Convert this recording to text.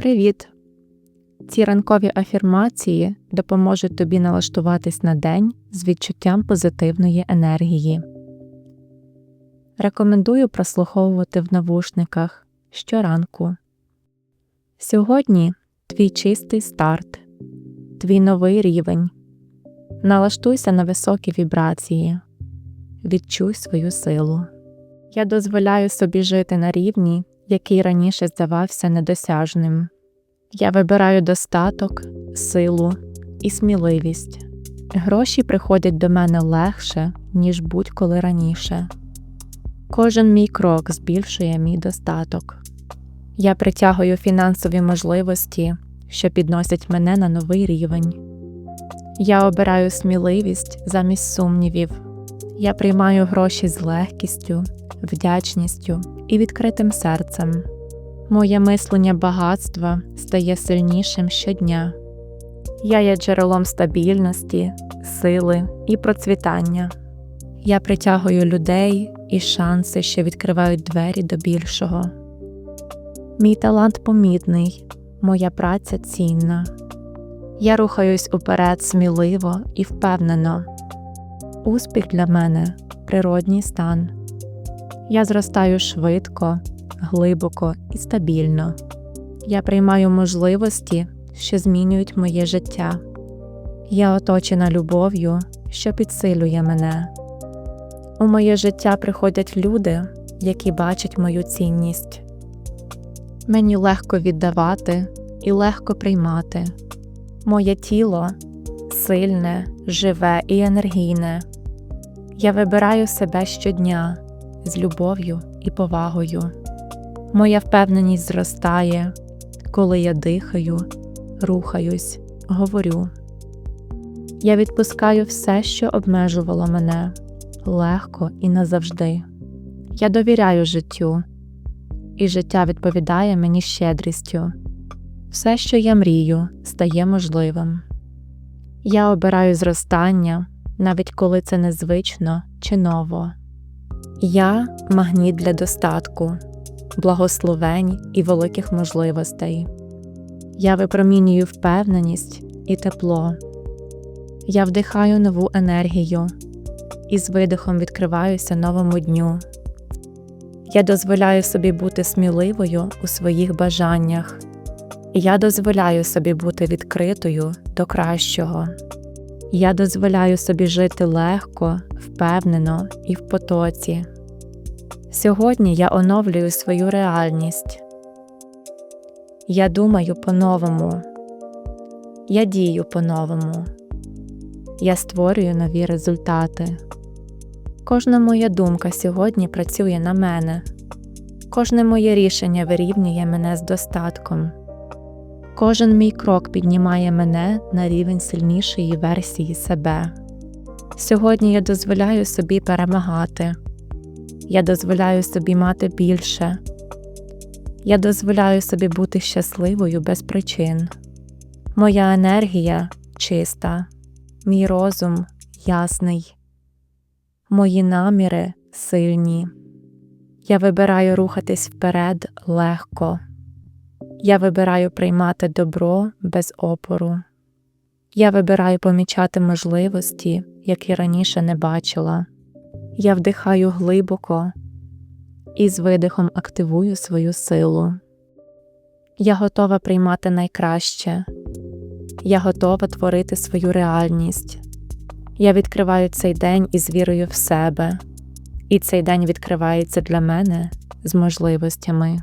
Привіт! Ці ранкові афірмації допоможуть тобі налаштуватись на день з відчуттям позитивної енергії. Рекомендую прослуховувати в навушниках щоранку. Сьогодні твій чистий старт, твій новий рівень. Налаштуйся на високі вібрації, відчуй свою силу. Я дозволяю собі жити на рівні, який раніше здавався недосяжним. Я вибираю достаток, силу і сміливість. Гроші приходять до мене легше, ніж будь-коли раніше. Кожен мій крок збільшує мій достаток. Я притягую фінансові можливості, що підносять мене на новий рівень. Я обираю сміливість замість сумнівів. Я приймаю гроші з легкістю, вдячністю і відкритим серцем. Моє мислення багатства стає сильнішим щодня. Я є джерелом стабільності, сили і процвітання. Я притягую людей і шанси, що відкривають двері до більшого. Мій талант помітний, моя праця цінна. Я рухаюсь уперед сміливо і впевнено. Успіх для мене природній стан. Я зростаю швидко, глибоко і стабільно. Я приймаю можливості, що змінюють моє життя. Я оточена любов'ю, що підсилює мене. У моє життя приходять люди, які бачать мою цінність. Мені легко віддавати і легко приймати. Моє тіло сильне, живе і енергійне. Я вибираю себе щодня з любов'ю і повагою. Моя впевненість зростає, коли я дихаю, рухаюсь, говорю. Я відпускаю все, що обмежувало мене легко і назавжди. Я довіряю життю, і життя відповідає мені щедрістю. Все, що я мрію, стає можливим. Я обираю зростання, навіть коли це незвично чи ново. Я магніт для достатку, благословень і великих можливостей. Я випромінюю впевненість і тепло. Я вдихаю нову енергію і з видихом відкриваюся новому дню. Я дозволяю собі бути сміливою у своїх бажаннях. Я дозволяю собі бути відкритою до кращого. Я дозволяю собі жити легко, впевнено і в потоці. Сьогодні я оновлюю свою реальність. Я думаю по-новому. Я дію по-новому. Я створюю нові результати. Кожна моя думка сьогодні працює на мене. Кожне моє рішення вирівнює мене з достатком. Кожен мій крок піднімає мене на рівень сильнішої версії себе. Сьогодні я дозволяю собі перемагати. Я дозволяю собі мати більше. Я дозволяю собі бути щасливою без причин. Моя енергія чиста, мій розум ясний, мої наміри сильні. Я вибираю рухатись вперед легко. Я вибираю приймати добро без опору. Я вибираю помічати можливості, які раніше не бачила. Я вдихаю глибоко і з видихом активую свою силу. Я готова приймати найкраще. Я готова творити свою реальність. Я відкриваю цей день із вірою в себе, і цей день відкривається для мене з можливостями.